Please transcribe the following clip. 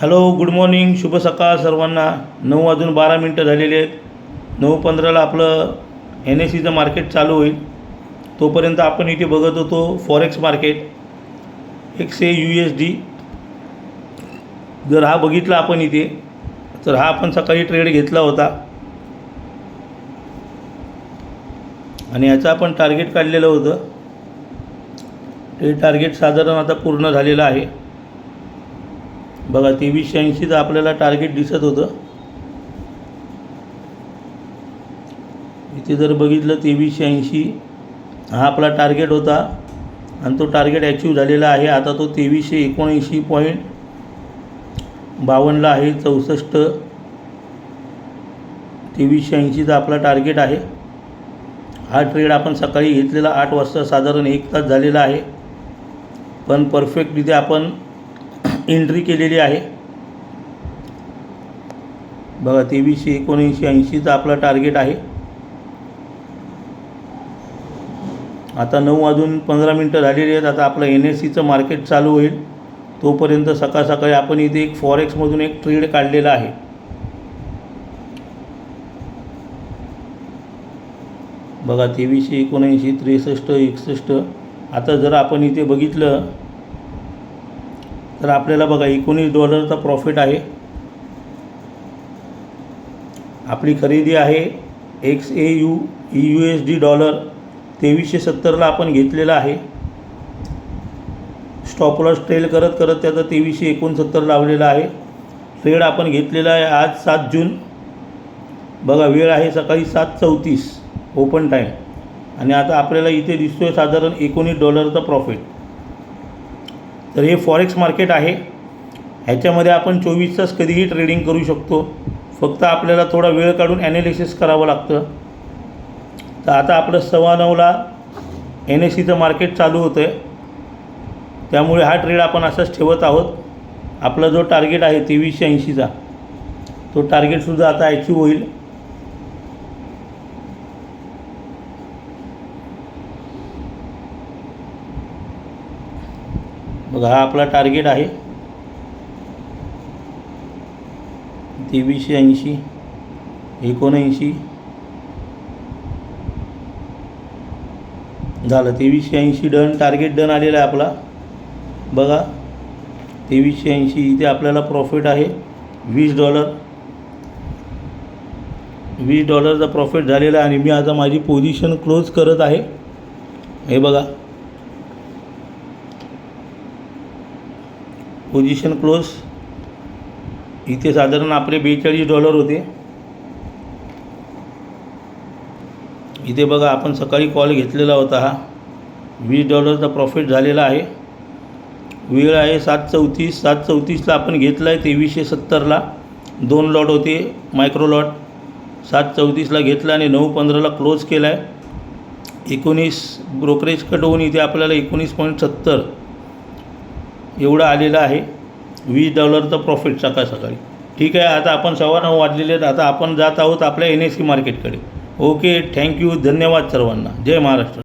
Hello good morning शुभ सकाळ सर्वांना. नऊ वाजून बारा मिनटं झालेली आहेत. नऊ पंधराला आपलं एन एस सीचं मार्केट चालू होईल. तोपर्यंत आपण इथे बघत होतो फॉरेक्स मार्केट एकशे यू एस डी जर हा बघितला आपण इथे तर हा आपण सकाळी ट्रेड घेतला होता. आणि याचं आपण टार्गेट काढलेलं होतं. ते टार्गेट साधारण आता पूर्ण झालेलं आहे. बघा तेवीसशे ऐंशीचं आपल्याला टार्गेट दिसत होतं. इथे जर बघितलं तेवीसशे ऐंशी हा आपला टार्गेट होता आणि तो टार्गेट अचीव झालेला आहे. आता तो तेवीसशे एकोणऐंशी पॉईंट बावन्नला आहे चौसष्ट. तेवीसशे ऐंशीचा आपला टार्गेट आहे. हा ट्रेड आपण सकाळी घेतलेला आठ वाजता साधारण एक तास झालेला आहे. पण परफेक्ट इथे आपण एंट्री केलेली आहे. बघा तेवीसशे एकोणऐंशी ऐंशीचं आपला टार्गेट आहे. आता नऊ वाजून पंधरा मिनटं झालेली आहेत. आता आपलं एन एस सीचं मार्केट चालू होईल. तोपर्यंत सकाळ सकाळी आपण इथे एक फॉरेक्समधून एक ट्रेड काढलेला आहे. बघा तेवीसशे एकोणऐंशी त्रेसष्ट एकसष्ट. आता जर आपण इथे बघितलं तर आपल्याला बघा एकोणीस डॉलरचा प्रॉफिट आहे. आपली खरेदी आहे X A U E U S D dollar तेवीसशे सत्तरला आपण घेतलेला आहे. स्टॉपलॉस ट्रेल करत करत त्याचा तेवीसशे एकोणसत्तर लावलेला आहे. ट्रेड आपण घेतलेला आहे आज सात जून. बघा वेळ आहे सकाळी सात चौतीस ओपन टाईम आणि आता आपल्याला इथे दिसतो आहे साधारण एकोणीस डॉलरचा प्रॉफिट तर हे फॉरेक्स मार्केट आहे. ह्याच्यामध्ये आपण चोवीस तास कधीही ट्रेडिंग करू शकतो. फक्त आपल्याला थोडा वेळ काढून ॲनालिसिस करावं लागतं. तर आता आपलं सव्वा नऊला एन एस सीचं मार्केट चालू होतं आहे त्यामुळे हा ट्रेड आपण असाच ठेवत आहोत. आपला जो टार्गेट आहे तेवीसशे ऐंशीचा तो टार्गेटसुद्धा आता अचीव होईल. बघा हा आपला टार्गेट आहे. तेवीसशे ऐंशी एकोणऐंशी. झालं तेवीसशे ऐंशी डन टार्गेट डन आलेला आहे आपला. बघा तेवीसशे ऐंशी इथे आपल्याला प्रॉफिट आहे. वीस डॉलर वीस डॉलरचा प्रॉफिट झालेला आहे आणि मी आता माझी पोझिशन क्लोज करत आहे. हे बघा. पोझिशन क्लोज इथे साधारण आपले बेचाळीस डॉलर होते. इथे बघा आपण सकाळी कॉल घेतलेला होता हा. वीस डॉलरचा प्रॉफिट झालेला आहे. वेळ आहे सात चौतीस सात चौतीसला आपण घेतला आहे तेवीसशे सत्तरला दोन लॉट होते मायक्रो लॉट सात चौतीसला घेतला आणि नऊ पंधराला क्लोज केला आहे एकोणीस ब्रोकरेज कट होऊन इथे आपल्याला एकोणीस पॉईंट सत्तर एवढं आलेलं आहे. वीस डॉलरचं प्रॉफिट सकाळ सकाळी. ठीक आहे आता आपण सव्वा नऊ वाजलेले आहेत. आता आपण जात आहोत आपल्या एन एस सी मार्केटकडे ओके थँक्यू धन्यवाद सर्वांना. जय महाराष्ट्र.